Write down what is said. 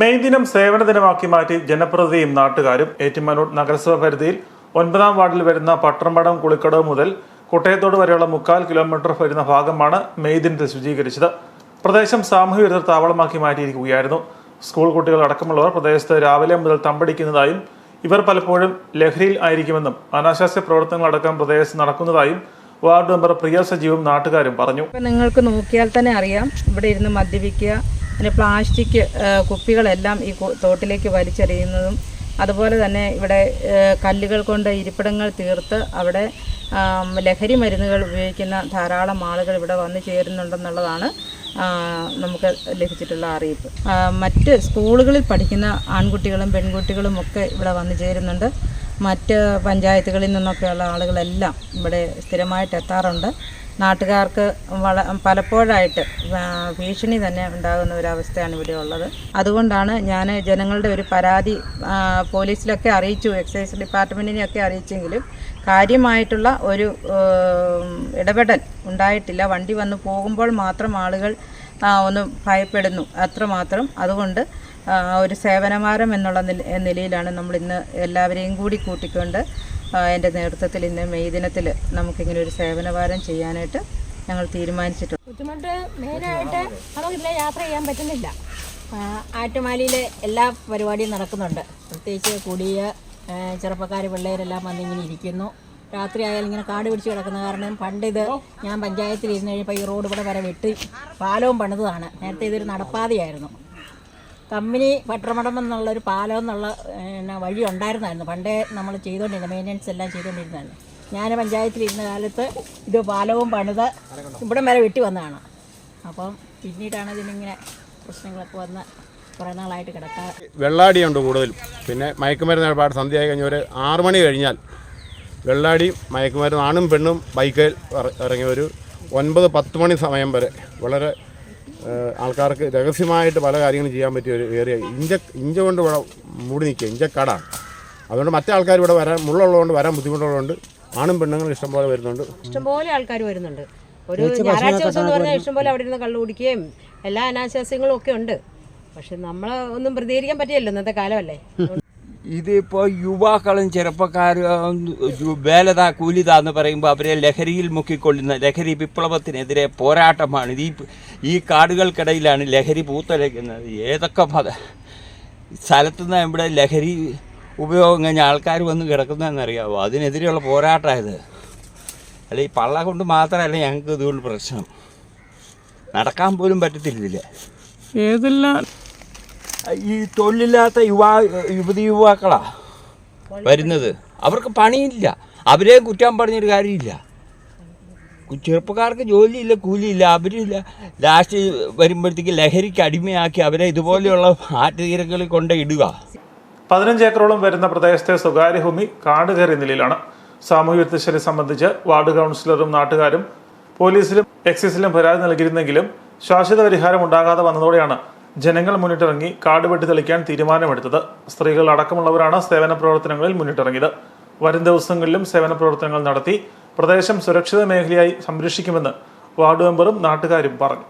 May ദിനം സേവന ദിനമാക്കി മാറ്റി ജനപ്രതിനിധിയും നാട്ടുകാരും ഏറ്റുമാനൂർ നഗരസഭ പരിധിയിൽ ഒൻപതാം വാർഡിൽ വരുന്ന പട്ടണമടം കുളിക്കടവ് മുതൽ കുട്ടയത്തോട് വരെയുള്ള മുക്കാൽ കിലോമീറ്റർ വരുന്ന ഭാഗമാണ് മെയ് ദിനത്തിൽ ശുചീകരിച്ചത്. പ്രദേശം സാമൂഹ്യ വിരുദ്ധ താവളമാക്കി മാറ്റിയിരിക്കുകയായിരുന്നു. സ്കൂൾ കുട്ടികൾ അടക്കമുള്ളവർ പ്രദേശത്ത് രാവിലെ മുതൽ തമ്പടിക്കുന്നതായും ഇവർ പലപ്പോഴും ലഹരിയിൽ ആയിരിക്കുമെന്നും അനാശാസ്യ പ്രവർത്തനങ്ങളടക്കം പ്രദേശത്ത് നടക്കുന്നതായും വാർഡ് മെമ്പർ പ്രിയ സജീവും നാട്ടുകാരും പറഞ്ഞു. നിങ്ങൾക്ക് നോക്കിയാൽ തന്നെ അറിയാം. ഇവിടെ ഇരുന്ന് മദ്യപിക്കുക പിന്നെ പ്ലാസ്റ്റിക് കുപ്പികളെല്ലാം ഈ തോട്ടിലേക്ക് വലിച്ചെറിയുന്നതും അതുപോലെ തന്നെ ഇവിടെ കല്ലുകൾ കൊണ്ട് ഇരിപ്പിടങ്ങൾ തീർത്ത് അവിടെ ലഹരി മരുന്നുകൾ ഉപയോഗിക്കുന്ന ധാരാളം ആളുകൾ ഇവിടെ വന്നു ചേരുന്നുണ്ടെന്നുള്ളതാണ് നമുക്ക് ലഭിച്ചിട്ടുള്ള അറിയിപ്പ്. മറ്റ് സ്കൂളുകളിൽ പഠിക്കുന്ന ആൺകുട്ടികളും പെൺകുട്ടികളും ഒക്കെ ഇവിടെ വന്നു ചേരുന്നുണ്ട്. മറ്റ് പഞ്ചായത്തുകളിൽ നിന്നൊക്കെയുള്ള ആളുകളെല്ലാം ഇവിടെ സ്ഥിരമായിട്ട് എത്താറുണ്ട് നാട്ടുകാർക്ക് വള പലപ്പോഴായിട്ട് ഭീഷണി തന്നെ ഉണ്ടാകുന്ന ഒരവസ്ഥയാണ് ഇവിടെ ഉള്ളത്. അതുകൊണ്ടാണ് ഞാൻ ജനങ്ങളുടെ ഒരു പരാതി പോലീസിലൊക്കെ അറിയിച്ചു എക്സൈസ് ഡിപ്പാർട്ട്മെന്റിനെയൊക്കെ അറിയിച്ചെങ്കിലും കാര്യമായിട്ടുള്ള ഒരു ഇടപെടൽ ഉണ്ടായിട്ടില്ല. വണ്ടി വന്ന് പോകുമ്പോൾ മാത്രം ആളുകൾ ഒന്ന് ഭയപ്പെടുന്നു. അത്രമാത്രം. അതുകൊണ്ട് ഒരു സേവനമാരം എന്നുള്ള നിലയിലാണ് നമ്മൾ ഇന്ന് എല്ലാവരെയും കൂടി കൂട്ടിക്കൊണ്ട് എന്റെ നേതൃത്വത്തിൽ ഇന്ന് മെയ് ദിനത്തിൽ നമുക്കിങ്ങനെ ഒരു സേവനവാരം ചെയ്യാനായിട്ട് ഞങ്ങൾ തീരുമാനിച്ചിട്ടുണ്ട്. ബുദ്ധിമുട്ട് മെയിനായിട്ട് നമുക്കിതിലെ യാത്ര ചെയ്യാൻ പറ്റുന്നില്ല. ആറ്റുമാലിയിലെ എല്ലാ പരിപാടിയും നടക്കുന്നുണ്ട്. പ്രത്യേകിച്ച് കുടിയ ചെറുപ്പക്കാർ പിള്ളേരെല്ലാം വന്നിങ്ങനെ ഇരിക്കുന്നു. രാത്രി ആയാലും ഇങ്ങനെ കാട് പിടിച്ച് കിടക്കുന്ന കാരണം പണ്ട് ഇത് ഞാൻ പഞ്ചായത്തിൽ ഇരുന്ന് കഴിഞ്ഞപ്പോൾ ഈ റോഡ് ഇവിടെ വരെ വെട്ടി പാലവും പണിതതാണ്. നേരത്തെ ഇതൊരു നടപ്പാതയായിരുന്നു. കമ്പനി പട്ടമടം എന്നുള്ളൊരു പാലം എന്നുള്ള പിന്നെ വഴി ഉണ്ടായിരുന്നായിരുന്നു. പണ്ടേ നമ്മൾ ചെയ്തുകൊണ്ടിരുന്നത് മെയിന്റനൻസ് എല്ലാം ചെയ്തുകൊണ്ടിരുന്നതാണ് ഞാൻ പഞ്ചായത്തിലിരുന്ന കാലത്ത് ഇത് പാലവും പണിത് ഇവിടം വരെ വെട്ടി വന്നതാണ്. അപ്പം പിന്നീടാണ് ഇതിനിങ്ങനെ പ്രശ്നങ്ങളൊക്കെ വന്ന് കുറേ നാളായിട്ട് കിടക്കുക വെള്ളാടിയുണ്ട് കൂടുതലും. പിന്നെ മയക്കുമരുന്ന് ഒരുപാട് സന്ധ്യയായി കഴിഞ്ഞ ഒരു ആറ് മണി കഴിഞ്ഞാൽ വെള്ളാടിയും മയക്കുമരുന്ന് ആണും പെണ്ണും ബൈക്കിൽ ഇറങ്ങിയ ഇറങ്ങി ഒരു ഒൻപത് പത്ത് മണി സമയം വരെ വളരെ ആൾക്കാർക്ക് രഹസ്യമായിട്ട് പല കാര്യങ്ങളും ചെയ്യാൻ പറ്റിയ ഒരു ഏരിയ ഇഞ്ച ഇഞ്ച കൊണ്ട് ഇവിടെ മൂടി നിൽക്കുക. ഇഞ്ചക്കാടാണ് അതുകൊണ്ട് മറ്റേ ആൾക്കാർ ഇവിടെ വരാൻ മുള്ളുള്ളതുകൊണ്ട് വരാൻ ബുദ്ധിമുട്ടുള്ളതുകൊണ്ട് ആണും പെണ്ണുങ്ങളും ഇഷ്ടംപോലെ വരുന്നുണ്ട്. ഇഷ്ടംപോലെ ആൾക്കാർ വരുന്നുണ്ട്. ഒരു ഞായറാഴ്ച ദിവസം എന്ന് പറഞ്ഞാൽ ഇഷ്ടംപോലെ അവിടെ ഇരുന്ന് കള്ളു കുടിക്കുകയും എല്ലാ അനാശാസ്യങ്ങളും ഒക്കെ ഉണ്ട്. പക്ഷെ നമ്മൾ ഒന്നും പ്രതികരിക്കാൻ പറ്റിയല്ലോ ഇന്നത്തെ കാലമല്ലേ? ഇതിപ്പോൾ യുവാക്കളും ചെറുപ്പക്കാരും വേലതാ കൂലിതാ എന്ന് പറയുമ്പോൾ അവരെ ലഹരിയിൽ മുക്കിക്കൊള്ളുന്ന ലഹരി വിപ്ലവത്തിനെതിരെ പോരാട്ടമാണ്. ഈ ഈ കാടുകൾക്കിടയിലാണ് ലഹരി പൂത്തലയ്ക്കുന്നത്. ഏതൊക്കെ പദ സ്ഥലത്തുനിന്ന് ഇവിടെ ലഹരി ഉപയോഗം കഴിഞ്ഞ ആൾക്കാർ വന്ന് കിടക്കുന്നതെന്നറിയാമോ അതിനെതിരെയുള്ള പോരാട്ടമായത് അല്ല ഈ പള്ള കൊണ്ട് മാത്രമല്ല ഞങ്ങൾക്ക് ഇതുകൊണ്ട് പ്രശ്നം. നടക്കാൻ പോലും പറ്റത്തില്ല ഏതെല്ലാം ഈ തൊഴിലില്ലാത്ത യുവാ യുവതി യുവാക്കളാ? വരുന്നത്. അവർക്ക് പണിയില്ല. അവരെ കുറ്റം പറഞ്ഞൊരു കാര്യമില്ല. കു- ചെറുപ്പക്കാർക്ക് ജോലിയില്ല കൂലിയില്ല അവരില്ല. ലാസ്റ്റ് വരുമ്പോഴത്തേക്ക് ലഹരിക്ക് അടിമയാക്കി അവരെ ഇതുപോലെയുള്ള ആറ്റുതീരങ്ങളിൽ കൊണ്ട് ഇടുക. പതിനഞ്ച് ഏക്കറോളം വരുന്ന പ്രദേശത്തെ സ്വകാര്യ ഭൂമി കാട് കയറിയ നിലയിലാണ്. സാമൂഹ്യ വിരുദ്ധശരി സംബന്ധിച്ച് വാർഡ് കൗൺസിലറും നാട്ടുകാരും പോലീസിലും എക്സൈസിലും പരാതി നൽകിയിരുന്നെങ്കിലും ശാശ്വത പരിഹാരം ഉണ്ടാകാതെ വന്നതോടെയാണ് ജനങ്ങൾ മുന്നിട്ടിറങ്ങി കാട് വെട്ടി തെളിക്കാൻ തീരുമാനമെടുത്തത്. സ്ത്രീകൾ അടക്കമുള്ളവരാണ് സേവന പ്രവർത്തനങ്ങളിൽ മുന്നിട്ടിറങ്ങിയത്. വരും ദിവസങ്ങളിലും സേവന പ്രവർത്തനങ്ങൾ നടത്തി പ്രദേശം സുരക്ഷിത മേഖലയായി സംരക്ഷിക്കുമെന്ന് വാർഡ് മെമ്പറും നാട്ടുകാരും പറഞ്ഞു.